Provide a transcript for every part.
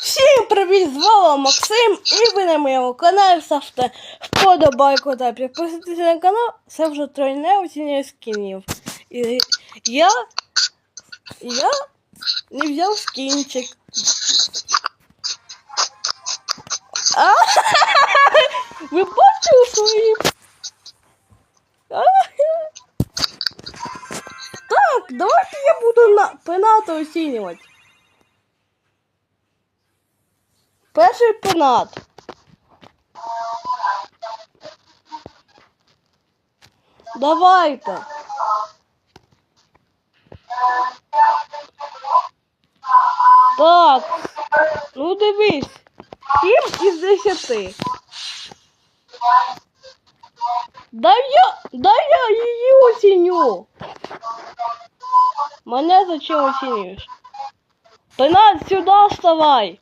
Всім привіт! З вами Максим і ви на моєму каналі ставте вподобайку та підписуйтесь на канал. Це вже тройне оцінює скінів. І я, я не взяв скінчик. А? Ви бачили свої? А? Так, давайте я буду на пенати оцінювати. Перший пенат. Давайте. Так. Ну дивись. Сім із десяти. Дай я, дай я її оціню. Мене зачем оцінюєш? Пенат сюди вставай.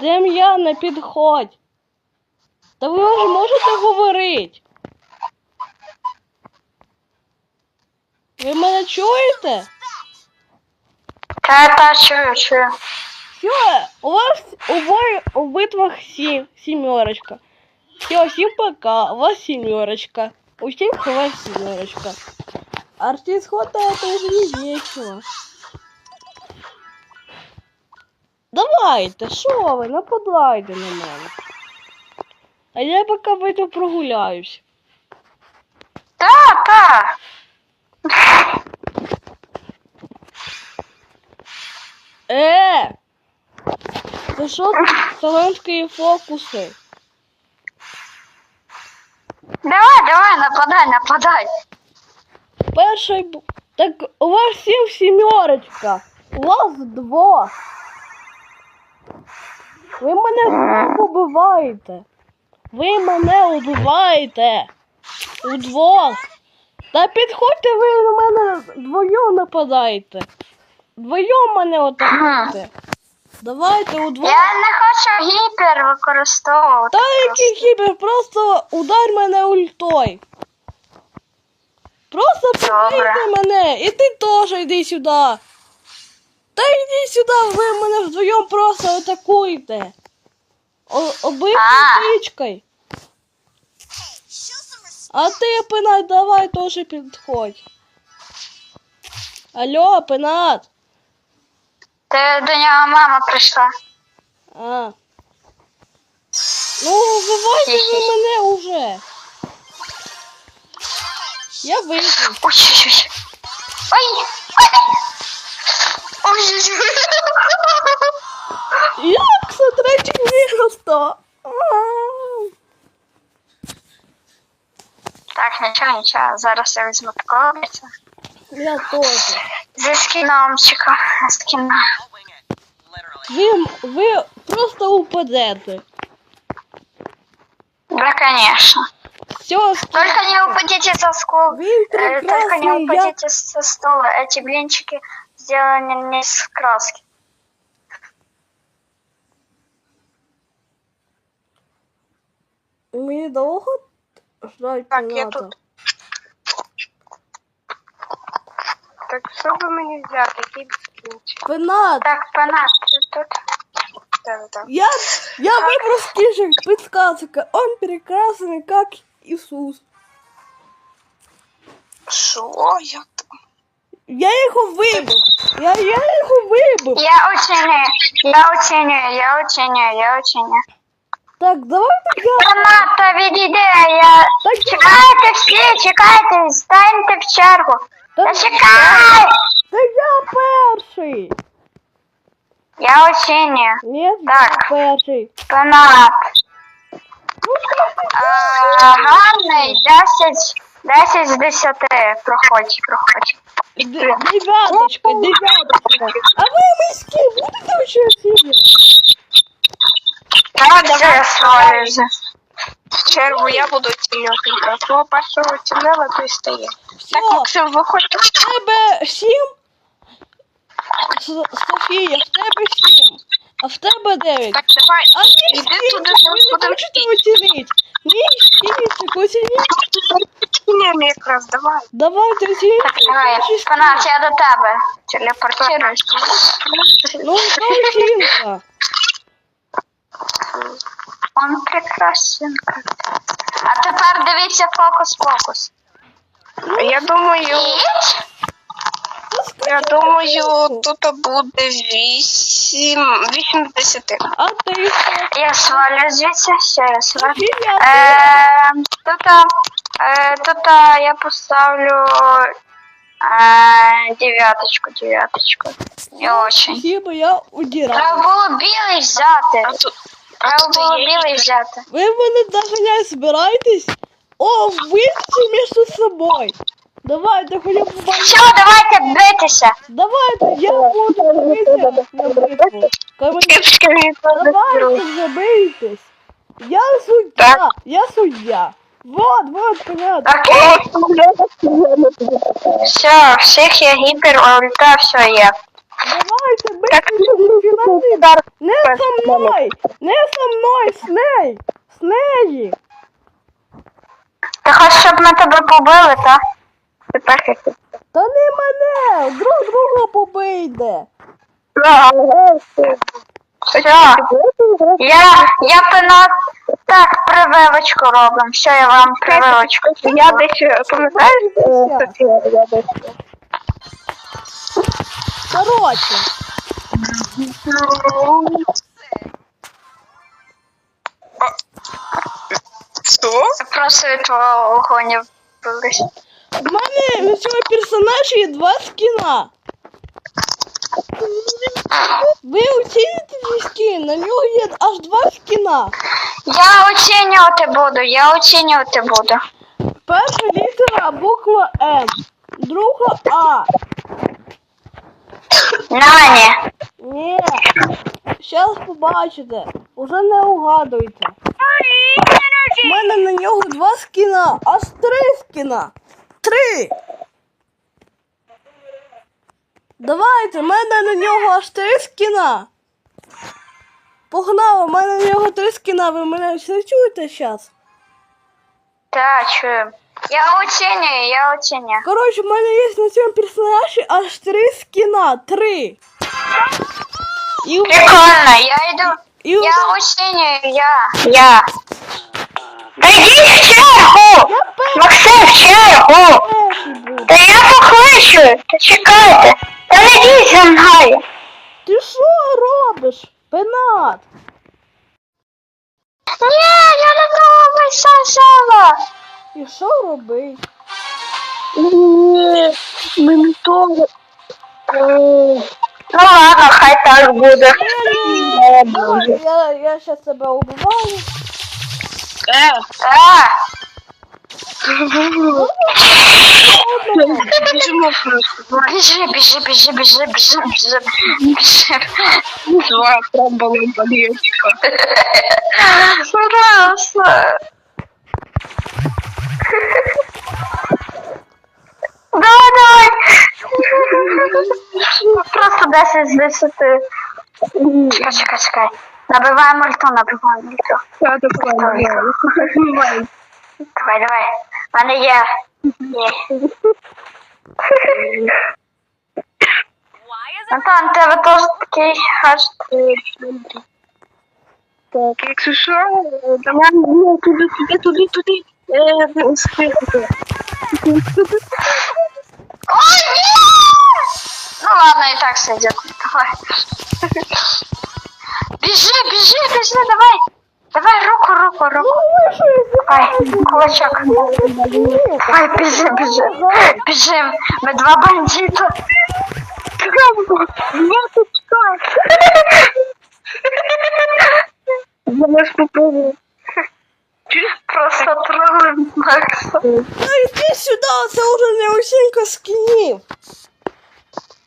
Дем'я, не підходь. Та ви ж можете говорити. Ви мене чуєте? Та, та, чую, чую. Все, у вас обоє у битвах сім, сімерочка. Все, всім пока, у вас сімерочка. У всіх у вас сімерочка. Артист хватает, это уже не Давайте, що ви, нападайте на мене. А я поки вийду прогуляюсь. Та, та. Е! Це що талантські фокуси? Давай, давай, нападай, нападай. Перший Так у вас всім сімерочка. У вас двох. Ви мене убиваєте. Ви мене убиваєте. Удвох. Та підходьте ви на мене вдвоєм нападаєте. Вдвоєм мене атакуйте. Давайте удвох. Я не хочу гіпер використовувати. Та який кібер, просто удар мене ультой. Просто Добре. мене, і ти теж йди сюди. Та йди сюди, ви мене вдвоєм просто атакуєте. О- Обити А. птичкою. А ти, Пенат, давай теж підходь. Алло, Пенат. Ти до нього мама прийшла. А. Ну, вбивайте ви мене уже. Я вийду. Ой, ой, ой. Ой, ой. Ой, ой, ой. Як це третє місто? А. Так, нічого, нічого. Зараз я візьму такого бійця. Я теж. Зі скіномчика. Скіна. Ви, ви просто упадете. Да, конечно. Все, Только не упадите со скул. Він Э, Только не прекрасний, я... упадите со стола. Эти блинчики сделаны не из краски. Мені довго ждать Так, я піната? тут. Так що би мені взяти? Який кінчик? Пенат! Так, панат, ты тут. Так, так. Я, я выбрал скижек подсказка. Он прекрасный, как Иисус. Що? Я Я його вибив. Я, я його вибив. Я оценю, я оценю, я оценю, я оценю. Так, давайте я. Паната, відійди, я... Так, я- Чекайте всі, чекайте, станьте в чергу. Та, Та чекай! та я перший. Я оценю. Ні, Так. я перший. Панат. Ну, А, Гарний, 10, 10 з 10. Проходь, проходь. дев'яточка, дев'яточка. А ви миськи будете учити? Так, давай я свалюся. чергу я буду оцінювати. Того першого оцінила, то й стає. Все, Так, Максим, виходь. в тебе сім. С- Софія, в тебе сім. А в тебе дев'ять. Так, давай. А ні, Іди туди, ви не будемо хочете оцінити. Ні, якраз давай. Давайте оцініть. Так, давай, Панас, я до тебе. Телепортируюсь. Ну, оцінка? Он прекрасен. А тепер дивіться фокус-фокус. Я думаю, Іть. Я думаю, тут буде 8, 8 з 10. А ти що? Я свалю звідси, все, я свалю. Е, тут, е, тут я поставлю е, дев'яточку, дев'яточку. Не очень. Хіба я Треба було білий взяти. А тут, а Треба тут було є білий взяти. Ви мене доганяти збираєтесь? О, битися між собою. Давайте, хоча б. Все, давайте битися. Давайте, я буду битися на битву. Давайте вже бийтесь. Я суддя, я суддя. Вот, вот, понятно. Окей. Все, всіх є гіпер, ульта, все є. Давайте до фінальний. Не со мною, не со мною, с нею, с нею. Ти хочеш, щоб ми тебе побили, так? Та не мене, друг друга побийте. Все. Я, я пена... Так, прививочку робимо. Все, я вам прививочку. Я десь, е, пам'ятаєш, Битися. Я десь. Короче, Що? Просто від твого огоню. В мене від цього персонажа є два скіна. Ви оціните цей скін, на нього є аж два скіна. Я оцінювати буду, я оцінювати буду. Перша літера буква М, друга А. Нані. Ні. Зараз побачите. Уже не угадуйте. У мене на нього два скіна, аж три скіна. Три. Давайте, в мене на нього аж три скіна. Погнали, у мене на нього три скіна. Ви мене все чуєте зараз? Так, чую. Я оцінюю, я оцінюю. Коротше, в мене є на цьому персонажі аж три скіна. Три. І, у- Прикольно, я йду. і у- Я оцінюю, я. Я. Йдіть в чергу! Максим, чергу! Та я покличу, та чекайте. Та не за мною. Ти що робиш? Пенат. Ні, я не сам сама. І що робить? Ні, мені того. Ну ладно, хай так буде. Я, я сейчас тебя убиваю. Е, А, біжимо просто. біжи, біжи, біжи, біжи, біжи, біжи, біжи. Два пробували болічка. Пожалуйста. Давай, давай. Просто 10 з 10. Чекай, чекай, чекай. Набиваємо ульту, набиваємо. Я допомагаю. Давай, давай. Мене є. Антон, тебе теж такий аж Так, якщо що, давай туди, туди, туди, туди. Ой, ні! Ну ладно, и так сойдет. Давай. Бежи, бежи, бежи, давай. Давай руку, руку, руку. Давай, кулачок. Давай, бежи, бежи. Бежим. Мы два бандита. Знаєш, попробуй. Просто троллим Макса. Ну иди сюда, це уже не усінька скінів.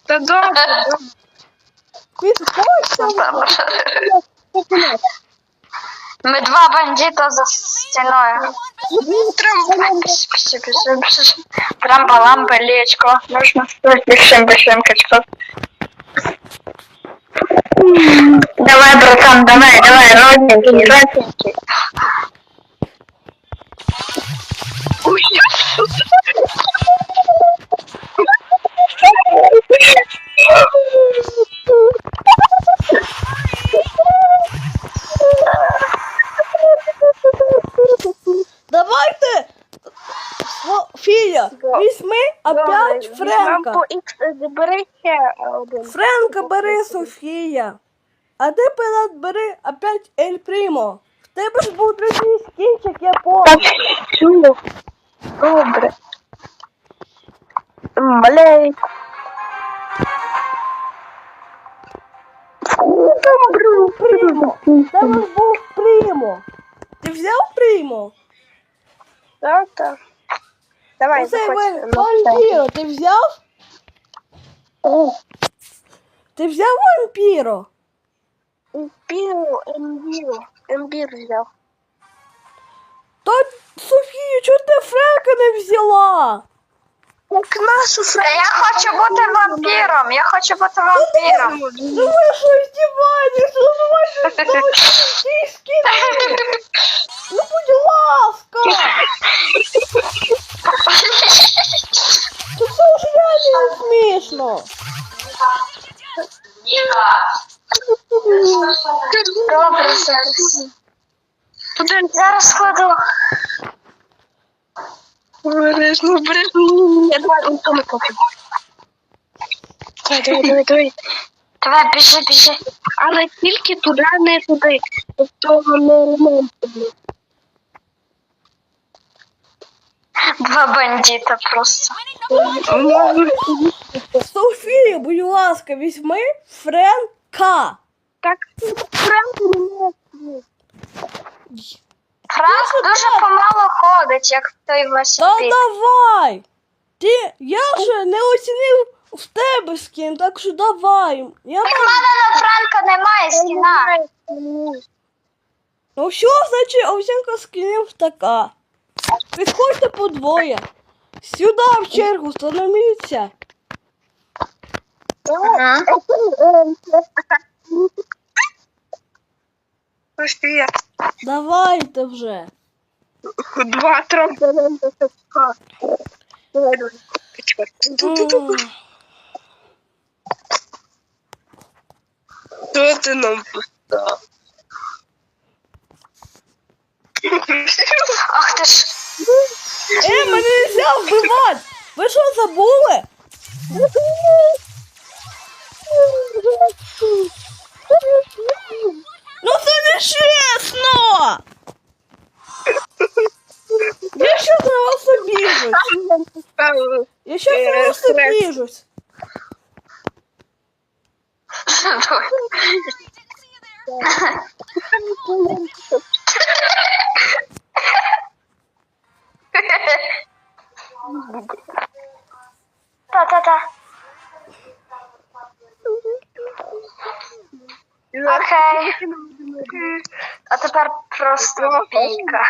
Та добре, Підходьте. Мы два бандита за бежи. Трамба-ламба, лечко. Нужно стоить большим, большим качком. Давай, братан, давай, давай, родненький, родненький. Ой, опять Френка. Ще один. Френка бери, Софія. А ти, Пилат, бери опять Ель Прімо. В тебе ж був другий скінчик, я помню. Добре. Прімо. В тебе ж був Прімо. Ти взяв Прімо? Так, так. Давай, Оцей заходь. вен- Ну, вампіро, ти взяв? О, Ти взяв вампіро? Ембіру, ембіру, ембір взяв. То, Софія, чого ти Френка не взяла? Як нашу Та я хочу бути вампіром, я хочу бути вампіром. Ну ви що здіваєтесь? Ну давайте давайте скинути. Ну будь ласка. Це ж реально смішно. Добре, зараз. Зараз складу. бережно, бережно. Я давай он тому пофіг. Давай, давай, давай, давай. Давай, біжи, біжи. Але тільки туди, не туди. Тобто не ремонт. Два бандита просто. Софія, будь ласка, візьми Френка. Так, не Франк дуже помало ходить, як той Та давай. Ти, я ще не оцінив в тебе скін, так що давай. Я Так в мене на Франка немає скіна. Ну що значить оцінка скінів така? Підходьте по двоє. Сюди в чергу становіться. Софія, Давайте вже. два давай. Що ти нам поставив? Ах ти ж. Е, мене не можна вбивати. Ви що забули? Ну це не чесно! Я щас на вас обіжусь. Я щас на вас обіжусь. Та-та-та. Окей. А тепер просто бійка.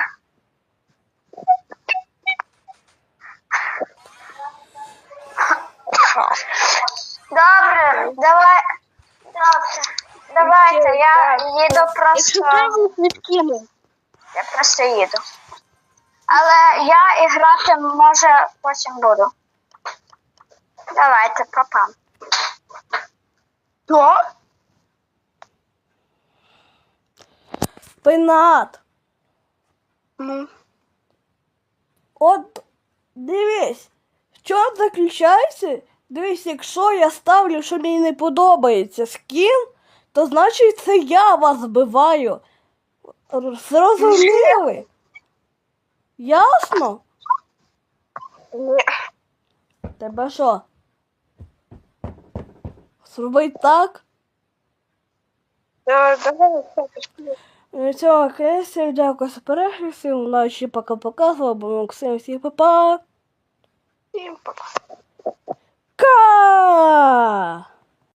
Добре, давай. Добре. Давайте, я їду просто. Я просто їду. Але я і грати може потім буду. Давайте, папа. Що? Пинат. Ну, От дивись, в чому заключається? Дивись, якщо я ставлю, що мені не подобається скін, то значить це я вас вбиваю. Зрозуміли? Ясно? ні. Тебе що? Зробить так? Е, Давай, все, пішли. На цьому окей, всім дякую за перегляд, всім удачі, пока-пока, з вами Максим, всім па-па. Всім пока. Ка!